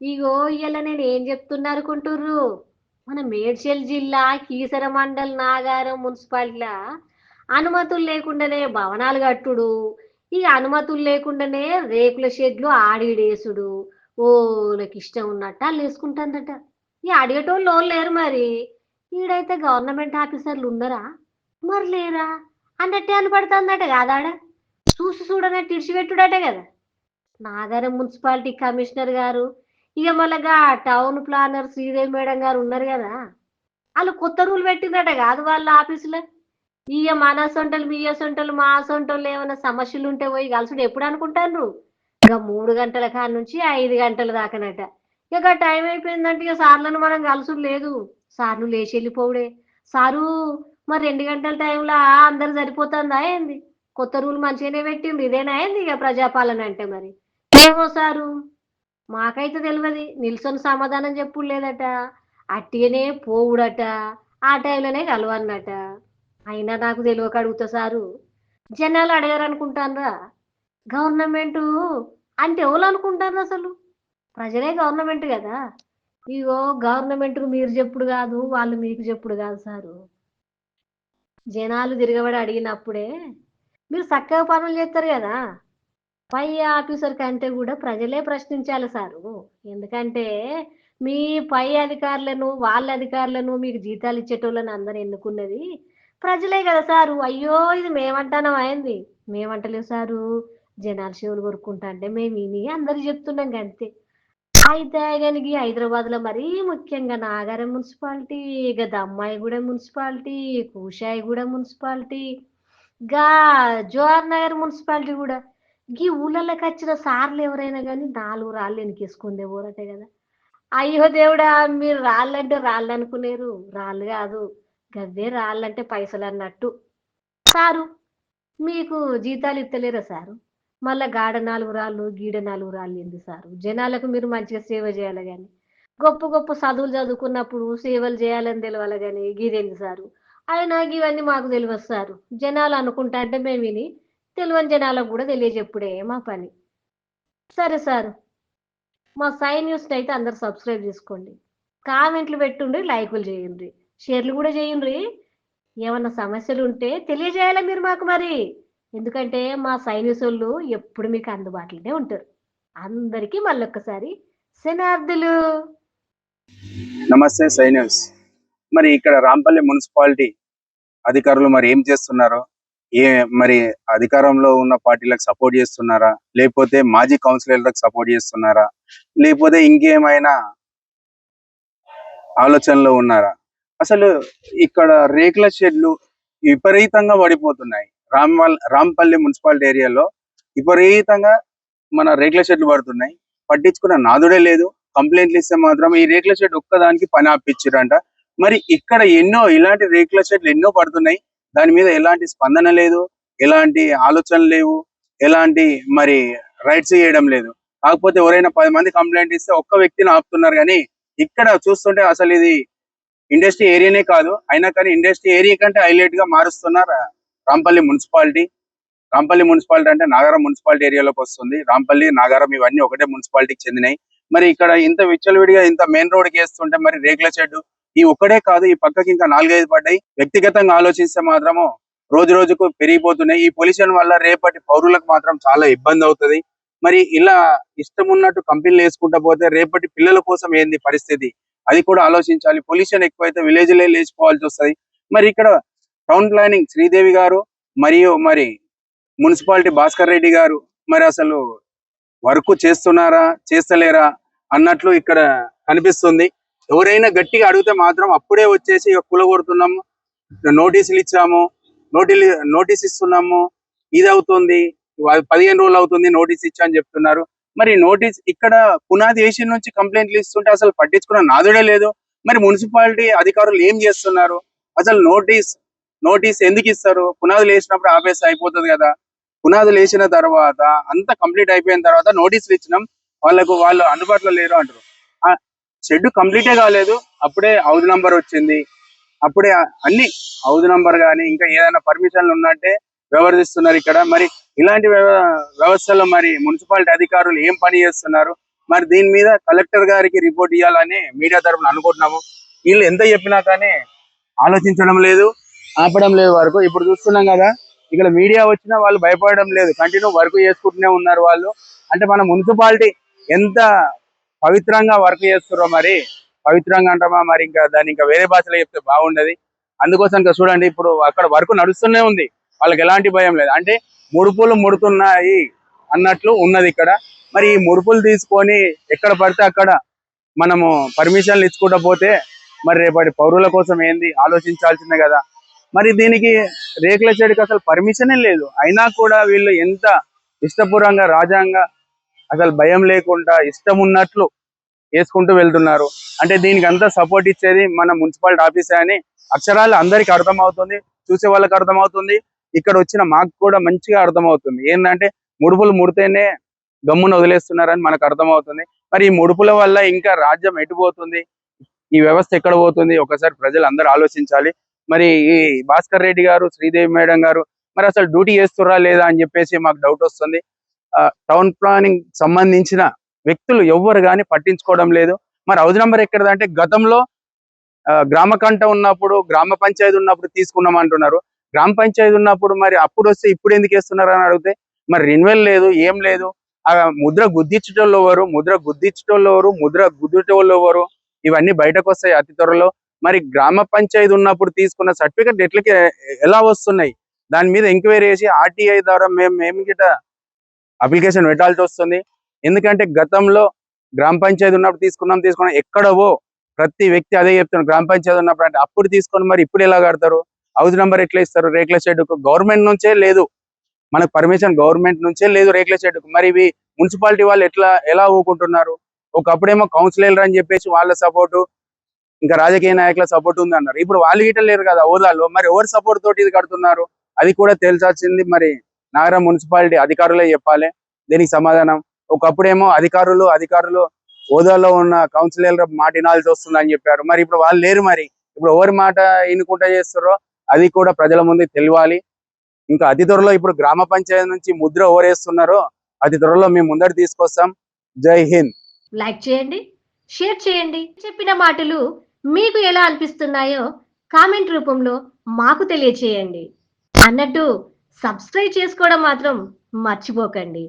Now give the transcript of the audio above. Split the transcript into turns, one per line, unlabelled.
ఇగో ఇయ్యాల నేను ఏం చెప్తున్నారు అనుకుంటుర్రు? మన మేడ్చల్ జిల్లా కీసర మండల్ నాగారం మున్సిపాలిటీలా అనుమతులు లేకుండానే భవనాలు కట్టుడు. ఇక అనుమతులు లేకుండానే రేకుల షెడ్లు ఆడిడేసుడు. ఓలకి ఇష్టం ఉన్నట్టు వాళ్ళు వేసుకుంటారట ఈ అడిగేటోళ్ళు వాళ్ళు లేరు మరి? ఈడైతే గవర్నమెంట్ ఆఫీసర్లు ఉన్నారా? మరి లేరా? అన్నట్టే అనపడుతుందట కాదాడ చూసి చూడనట్టు ఇడిచిపెట్టుడట కదా. నాగారం మున్సిపాలిటీ కమిషనర్ గారు ఇక మళ్ళగా town planner Sridevi madam garu ఉన్నారు కదా వాళ్ళు కొత్త రూల్ పెట్టిందట కాదు వాళ్ళ ఆఫీసులో? ఇక మన సొంటలు మీ సొంటలు మా సొంటలు ఏమైనా సమస్యలు ఉంటే పోయి కలుసుడు ఎప్పుడు అనుకుంటాను ఇక మూడు గంటల కాడ నుంచి ఐదు గంటల దాకానట. ఇక టైం అయిపోయిందంటే ఇక సార్లను మనం కలుసుడు లేదు. సార్లు లేచి వెళ్ళిపోవుడే. సారు మరి రెండు గంటల టైంలో అందరు సరిపోతుందా ఏంది? కొత్త రూల్ మంచిగానే పెట్టింది ఇదేనా ఏంది ఇక ప్రజాపాలన అంటే మరి? ఏమో సారు? మాకైతే తెలియదు నిల్సొని సమాధానం చెప్పుడు లేదట అట్టిగానే పోవుడట. ఆ టైంలోనే కలవన్నట. అయినా నాకు తెలియక అడుగుతా సారు. జనాలు అడగారనుకుంటానరా. గవర్నమెంట్ అంటే ఎవరు అనుకుంటారు అసలు? ప్రజలే గవర్నమెంట్ కదా. ఇగో గవర్నమెంట్ మీరు చెప్పుడు కాదు వాళ్ళు మీకు చెప్పుడు కాదు సారు. జనాలు తిరగబడి అడిగినప్పుడే మీరు చక్కగా పనులు చేస్తారు కదా. పై ఆఫీసర్ కంటే కూడా ప్రజలే ప్రశ్నించాలి సారు. ఎందుకంటే మీ పై అధికారులను వాళ్ళ అధికారులను మీకు జీతాలు ఇచ్చేటోళ్ళని అందరు ఎన్నుకున్నది ప్రజలే కదా సారు. అయ్యో ఇది మేమంటానం అయింది మేమంటలేదు సారు. జనాల సేవలు కొరుక్కుంటా అంటే మేము విని అందరు చెప్తున్నాం అంతే అయితే కనుక హైదరాబాద్లో మరీ ముఖ్యంగా నాగారం మున్సిపాలిటీ ఇక దమ్మాయిగూడెం మున్సిపాలిటీ కూషాయిగూడెం మున్సిపాలిటీ గా జవహర్ నగర్ మున్సిపాలిటీ కూడా గీ ఊళ్ళలోకి వచ్చిన సార్లు ఎవరైనా కానీ నాలుగు రాళ్ళు వెనకేసుకుందే ఊరటే కదా. అయ్యో దేవుడా మీరు రాళ్ళంటే రాళ్ళు అనుకునేరు. రాళ్ళు కాదు గవ్వే రాళ్ళంటే పైసలు అన్నట్టు సారు మీకు జీతాలు ఇస్తలేరా సారు? మళ్ళా గాడ నాలుగు రాళ్ళు గీడ నాలుగు రాళ్ళు ఏంది సారు? జనాలకు మీరు మంచిగా సేవ చేయాలి కానీ గొప్ప గొప్ప చదువులు చదువుకున్నప్పుడు సేవలు చేయాలని తెలవాలి కానీ గీదేంది సారు? అయినా ఇవన్నీ మాకు తెలియదు సారు. జనాలు అనుకుంటా అంటే మేము విని తెలియని జనాలకు కూడా తెలియజెప్పుడే మా పని. సరే సార్. మా సై న్యూస్ని అయితే అందరు సబ్స్క్రైబ్ చేసుకోండి. కామెంట్లు పెట్టుండ్రి లైకులు చేయండి షేర్లు కూడా చేయండి ఏమన్నా సమస్యలు ఉంటే తెలియజేయాలా మీరు మాకు మరి? ఎందుకంటే మా సైన్యూస్ వాళ్ళు ఎప్పుడు మీకు అందుబాటులోనే ఉంటారు. అందరికీ మళ్ళొక్కసారి శనార్థులు
నమస్తే సైన్యూస్ మరి ఇక్కడ రాంపల్లి మున్సిపాలిటీ అధికారులు మరి ఏం చేస్తున్నారు ఏ మరి అధికారంలో ఉన్న పార్టీలకు సపోర్ట్ చేస్తున్నారా? లేకపోతే మాజీ కౌన్సిలర్లకు సపోర్ట్ చేస్తున్నారా? లేకపోతే ఇంకేమైనా ఆలోచనలో ఉన్నారా? అసలు ఇక్కడ రేకుల షెడ్లు విపరీతంగా పడిపోతున్నాయి. రామ్వాల్ రాంపల్లి మున్సిపాలిటీ ఏరియాలో విపరీతంగా మన రేకుల షెడ్లు పడుతున్నాయి. పట్టించుకున్న నాదుడే లేదు. కంప్లైంట్లు ఇస్తే మాత్రం ఈ రేకుల షెడ్ ఒక్కదానికి పని ఆపించారంట మరి ఇక్కడ ఎన్నో ఇలాంటి రేకుల షెడ్లు ఎన్నో పడుతున్నాయి. దాని మీద ఎలాంటి స్పందన లేదు ఎలాంటి ఆలోచన లేవు ఎలాంటి మరి రైట్స్ చేయడం లేదు. కాకపోతే ఎవరైనా పది మంది కంప్లైంట్ ఇస్తే ఒక్క వ్యక్తిని ఆపుతున్నారు కానీ ఇక్కడ చూస్తుంటే అసలు ఇది ఇండస్ట్రీ ఏరియానే కాదు. అయినా కానీ ఇండస్ట్రీ ఏరియా కంటే హైలైట్గా మారుస్తున్నారు రాంపల్లి మున్సిపాలిటీ. రాంపల్లి మున్సిపాలిటీ అంటే నాగారం మున్సిపాలిటీ ఏరియాలోకి వస్తుంది. రాంపల్లి నాగారం ఇవన్నీ ఒకటే మున్సిపాలిటీకి చెందినాయి. మరి ఇక్కడ ఇంత విచ్చలవిడిగా ఇంత మెయిన్ రోడ్కి వేస్తుంటే మరి రేకుల షెడ్ ఈ ఒక్కడే కాదు ఈ పక్కకి ఇంకా నాలుగైదు పడ్డాయి. వ్యక్తిగతంగా ఆలోచిస్తే మాత్రము రోజు రోజుకు పెరిగిపోతున్నాయి. ఈ పొల్యూషన్ వల్ల రేపటి పౌరులకు మాత్రం చాలా ఇబ్బంది అవుతుంది. మరి ఇలా ఇష్టం ఉన్నట్టు కంపెనీలు వేసుకుంటా పోతే రేపటి పిల్లల కోసం ఏంది పరిస్థితి? అది కూడా ఆలోచించాలి. పొల్యూషన్ ఎక్కువైతే విలేజ్ లేచిపోవాల్సి వస్తుంది. మరి ఇక్కడ టౌన్ ప్లానింగ్ శ్రీదేవి గారు మరియు మరి మున్సిపాలిటీ భాస్కర్ రెడ్డి గారు మరి అసలు వర్క్ చేస్తున్నారా చేస్తలేరా అన్నట్లు ఇక్కడ కనిపిస్తుంది. ఎవరైనా గట్టిగా అడిగితే మాత్రం అప్పుడే వచ్చేసి ఇక కూలగొడుతున్నాము నోటీసులు ఇచ్చాము నోటీలు నోటీస్ ఇస్తున్నాము ఇది అవుతుంది పదిహేను రోజులు అవుతుంది నోటీస్ ఇచ్చా అని చెప్తున్నారు. మరి నోటీస్ ఇక్కడ పునాది ఏషియన్ నుంచి కంప్లైంట్లు ఇస్తుంటే అసలు పట్టించుకున్న నాదుడే లేదు. మరి మున్సిపాలిటీ అధికారులు ఏం చేస్తున్నారు? అసలు నోటీస్ నోటీస్ ఎందుకు ఇస్తారు? పునాదులు వేసినప్పుడు ఆపేసి అయిపోతుంది కదా. పునాదులు వేసిన తర్వాత అంతా కంప్లీట్ అయిపోయిన తర్వాత నోటీసులు ఇచ్చినాం. వాళ్ళకు వాళ్ళు అందుబాటులో లేరు అంటారు. ఆ షెడ్ కంప్లీటే కాలేదు. అప్పుడే హౌజ్ నంబర్ వచ్చింది. అప్పుడే అన్ని హౌజ్ నంబర్ కానీ ఇంకా ఏదైనా పర్మిషన్లు ఉన్నట్టే వ్యవహరిస్తున్నారు ఇక్కడ. మరి ఇలాంటి వ్యవ- వ్యవస్థలో మరి మున్సిపాలిటీ అధికారులు ఏం పని చేస్తున్నారు? మరి దీని మీద కలెక్టర్ గారికి రిపోర్ట్ ఇవ్వాలని మీడియా తరఫున అనుకుంటున్నాము. వీళ్ళు ఎంత చెప్పినా కానీ ఆలోచించడం లేదు ఆపడం లేదు వరకు. ఇప్పుడు చూస్తున్నాం కదా ఇక్కడ మీడియా వచ్చినా వాళ్ళు భయపడడం లేదు. కంటిన్యూ వర్క్ చేసుకుంటూనే ఉన్నారు వాళ్ళు. అంటే మన మున్సిపాలిటీ ఎంత పవిత్రంగా వర్క్ చేస్తుర్రో మరి? పవిత్రంగా అంటామా మరి? ఇంకా దాన్ని ఇంకా వేరే భాషలో చెప్తే బాగుండదు. అందుకోసం ఇంకా చూడండి ఇప్పుడు అక్కడ వర్క్ నడుస్తూనే ఉంది. వాళ్ళకి ఎలాంటి భయం లేదు. అంటే ముడుపులు ముడుతున్నాయి అన్నట్లు ఉన్నది ఇక్కడ. మరి ఈ ముడుపులు తీసుకొని ఎక్కడ పడితే అక్కడ మనము పర్మిషన్లు ఇచ్చుకుంటా పోతే మరి రేపటి పౌరుల కోసం ఏంది? ఆలోచించాల్సిందే కదా. మరి దీనికి రేకుల చెడుకి అసలు పర్మిషనే లేదు. అయినా కూడా వీళ్ళు ఎంత ఇష్టపూర్వంగా రాజ్యాంగ అసలు భయం లేకుండా ఇష్టం ఉన్నట్లు వేసుకుంటూ వెళ్తున్నారు. అంటే దీనికి అంతా సపోర్ట్ ఇచ్చేది మన మున్సిపాలిటీ ఆఫీసే అని అక్షరాలు అందరికి అర్థమవుతుంది చూసే వాళ్ళకి అర్థమవుతుంది. ఇక్కడ వచ్చిన మాకు కూడా మంచిగా అర్థమవుతుంది. ఏంటంటే ముడుపులు ముడితేనే గమ్మున వదిలేస్తున్నారని మనకు అర్థమవుతుంది. మరి ఈ ముడుపుల వల్ల ఇంకా రాజ్యం ఎటుపోతుంది ఈ వ్యవస్థ ఎక్కడ పోతుంది? ఒకసారి ప్రజలు అందరూ ఆలోచించాలి. మరి ఈ భాస్కర్ రెడ్డి గారు శ్రీదేవి మేడం గారు మరి అసలు డ్యూటీ చేస్తురా లేదా అని చెప్పేసి మాకు డౌట్ వస్తుంది. ఆ, టౌన్ ప్లానింగ్ సంబంధించిన వ్యక్తులు ఎవ్వరు కానీ పట్టించుకోవడం లేదు. మరి హౌస్ నెంబర్ ఎక్కడదంటే గతంలో ఆ, గ్రామ కంట ఉన్నప్పుడు గ్రామ పంచాయతీ ఉన్నప్పుడు తీసుకున్నాం అంటున్నారు. గ్రామ పంచాయతీ ఉన్నప్పుడు మరి అప్పుడు వస్తే ఇప్పుడు ఎందుకు వేస్తున్నారు అని అడిగితే మరి రెన్యువల్ లేదు ఏం లేదు. ఆ ముద్ర గుద్దించటోళ్ళు ఎవరు? ముద్ర గుద్దించటోళ్ళు ఎవరు? ముద్ర గుద్దుటోళ్ళు ఎవరు? ఇవన్నీ బయటకు వస్తాయి అతి త్వరలో. మరి గ్రామ పంచాయతీ ఉన్నప్పుడు తీసుకున్న సర్టిఫికెట్ ఎట్లకి ఎలా వస్తున్నాయి? దాని మీద ఎంక్వైరీ చేసి ఆర్టీఐ ద్వారా మేము మేము గిట అప్లికేషన్ పెట్టాల్సి వస్తుంది. ఎందుకంటే గతంలో గ్రామ పంచాయతీ ఉన్నప్పుడు తీసుకున్నాం తీసుకున్నాం ఎక్కడవో ప్రతి వ్యక్తి అదే చెప్తున్నాడు గ్రామ పంచాయతీ ఉన్నప్పుడు అంటే అప్పుడు తీసుకొని మరి ఇప్పుడు ఎలా కడతారు? హౌస్ నెంబర్ ఎట్లా ఇస్తారు? రేకుల షెడ్కు గవర్నమెంట్ నుంచే లేదు. మనకు పర్మిషన్ గవర్నమెంట్ నుంచే లేదు రేకుల షెడ్కు. మరి ఇవి మున్సిపాలిటీ వాళ్ళు ఎట్లా ఎలా ఊకుంటున్నారు? ఒకప్పుడేమో కౌన్సిలర్ అని చెప్పేసి వాళ్ళ సపోర్టు ఇంకా రాజకీయ నాయకుల సపోర్ట్ ఉంది అన్నారు. ఇప్పుడు వాళ్ళు గిట్ట లేరు కదా హోదాలో మరి ఎవరి సపోర్ట్ తోటి ఇది కడుతున్నారు? అది కూడా తెలిసాల్సింది మరి నగరం మున్సిపాలిటీ అధికారులే చెప్పాలి. దీనికి సమాధానం ఒకప్పుడేమో అధికారులు అధికారులు హోదాలో ఉన్న కౌన్సిలర్ మాట వినాల్సి వస్తుందని చెప్పారు. మరి ఇప్పుడు వాళ్ళు లేరు మరి. ఇప్పుడు ఎవరి మాట వినుకుంటా చేస్తారో అది కూడా ప్రజల ముందు తెలియాలి. ఇంకా అతి త్వరలో ఇప్పుడు గ్రామ పంచాయతీ నుంచి ముద్ర ఓరేస్తున్నారో అతి త్వరలో మేము ముందర తీసుకొస్తాం. జై హింద్.
లైక్ చేయండి షేర్ చేయండి. చెప్పిన మాటలు మీకు ఎలా అనిపిస్తున్నాయో కామెంట్ రూపంలో మాకు తెలియచేయండి. అన్నట్టు సబ్స్క్రైబ్ చేసుకోవడం మాత్రం మర్చిపోకండి.